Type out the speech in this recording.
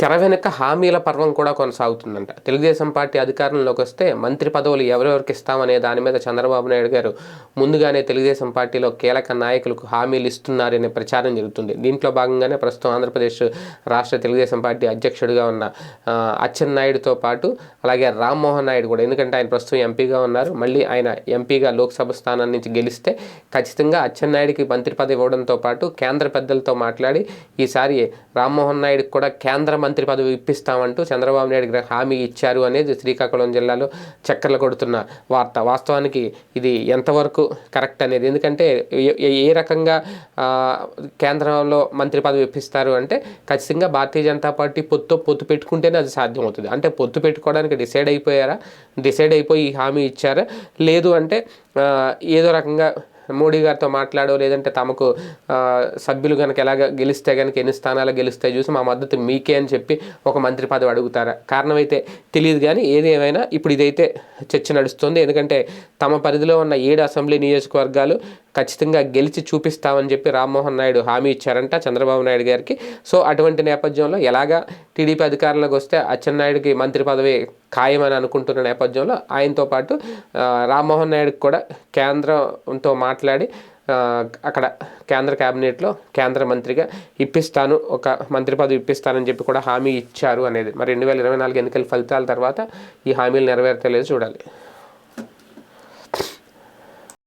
తెర వెనుక హామీల పర్వం కూడా కొనసాగుతుందంట. తెలుగుదేశం పార్టీ అధికారంలోకి వస్తే మంత్రి పదవులు ఎవరెవరికి ఇస్తామనే దాని మీద చంద్రబాబు నాయుడు గారు ముందుగానే తెలుగుదేశం పార్టీలో కీలక నాయకులకు హామీలు ఇస్తున్నారనే ప్రచారం జరుగుతుంది. దీంట్లో భాగంగానే ప్రస్తుతం ఆంధ్రప్రదేశ్ రాష్ట్ర తెలుగుదేశం పార్టీ అధ్యక్షుడిగా ఉన్న అచ్చెన్నాయుడుతో పాటు అలాగే రామ్మోహన్ నాయుడు కూడా. ఎందుకంటే ఆయన ప్రస్తుతం ఎంపీగా ఉన్నారు. మళ్ళీ ఆయన ఎంపీగా లోక్సభ స్థానం నుంచి గెలిస్తే ఖచ్చితంగా అచ్చెన్నాయుడికి మంత్రి పదవి ఇవ్వడంతో పాటు కేంద్ర పెద్దలతో మాట్లాడి ఈసారి రామ్మోహన్ నాయుడు కూడా కేంద్ర మంత్రి పదవి ఇప్పిస్తామంటూ చంద్రబాబు నాయుడు గారు హామీ ఇచ్చారు అనేది శ్రీకాకుళం జిల్లాలో చక్కర్లు కొడుతున్న వార్త. వాస్తవానికి ఇది ఎంతవరకు కరెక్ట్ అనేది? ఎందుకంటే ఏ- రకంగా కేంద్రంలో మంత్రి పదవి ఇప్పిస్తారు అంటే ఖచ్చితంగా భారతీయ జనతా పార్టీ పొత్తు పొత్తు పెట్టుకుంటేనే అది సాధ్యమవుతుంది. అంటే పొత్తు పెట్టుకోవడానికి డిసైడ్ అయిపోయారా? డిసైడ్ అయిపోయి హామీ ఇచ్చారా? లేదు అంటే ఏదో రకంగా మోడీ గారితో మాట్లాడో లేదంటే తమకు సభ్యులు కనుక ఎలాగ గెలిస్తే కనుక ఎన్ని స్థానాలు గెలిస్తే చూసి మా మద్దతు మీకే అని చెప్పి ఒక మంత్రి పదవి అడుగుతారా? కారణం అయితే తెలియదు కానీ ఏది ఏమైనా ఇప్పుడు ఇదైతే చర్చ నడుస్తుంది. ఎందుకంటే తమ పరిధిలో ఉన్న ఏడు అసెంబ్లీ నియోజకవర్గాలు ఖచ్చితంగా గెలిచి చూపిస్తామని చెప్పి రామ్మోహన్ నాయుడు హామీ ఇచ్చారంట చంద్రబాబు నాయుడు గారికి. సో అటువంటి నేపథ్యంలో ఎలాగా టీడీపీ అధికారంలోకి వస్తే అచ్చెన్నాయుడికి మంత్రి పదవి ఖాయమని అనుకుంటున్న నేపథ్యంలో ఆయనతో పాటు రామ్మోహన్ నాయుడుకి కూడా కేంద్రంతో మాట్లాడి అక్కడ కేంద్ర క్యాబినెట్లో కేంద్ర మంత్రిగా ఇప్పిస్తాను ఒక మంత్రి పదవి ఇప్పిస్తానని చెప్పి కూడా హామీ ఇచ్చారు అనేది. మరి రెండు వేల ఇరవై నాలుగు ఎన్నికల ఫలితాల తర్వాత ఈ హామీలు నెరవేర్తలేదు చూడాలి.